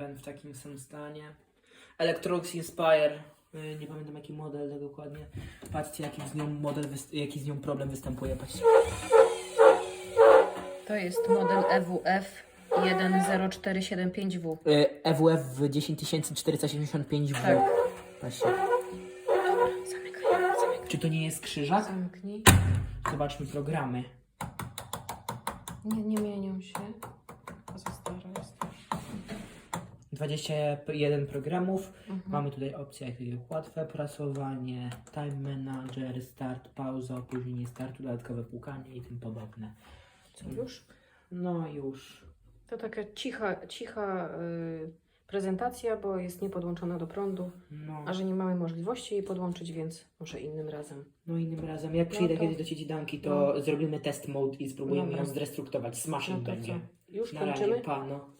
Ben w takim samym stanie. Electrolux Inspire. y, Nie pamiętam jaki model tak dokładnie. Patrzcie jaki z nią model, jaki z nią problem występuje. Patrzcie. To jest model EWF 10475W. Y, EWF w 10475W. Tak. Patrzcie. Zamykaj, zamykaj. Czy to nie jest krzyżak? Zamknij. Zobaczmy programy. Nie, nie mienią się. 21 programów. Mhm. Mamy tutaj opcje jak łatwe prasowanie, time manager, start, pauza, opóźnienie startu, dodatkowe płukanie i tym podobne. Co już? No już. To taka cicha, cicha y, prezentacja, bo jest niepodłączona do prądu, No, a że nie mamy możliwości jej podłączyć, więc może innym razem. no innym razem, jak przyjdę to- kiedyś do cieci Danki, to zrobimy test mode i spróbujemy Dobra. ją zdestruktować. Smashing No to będzie. co? Już Na razie, kończymy? pa, no.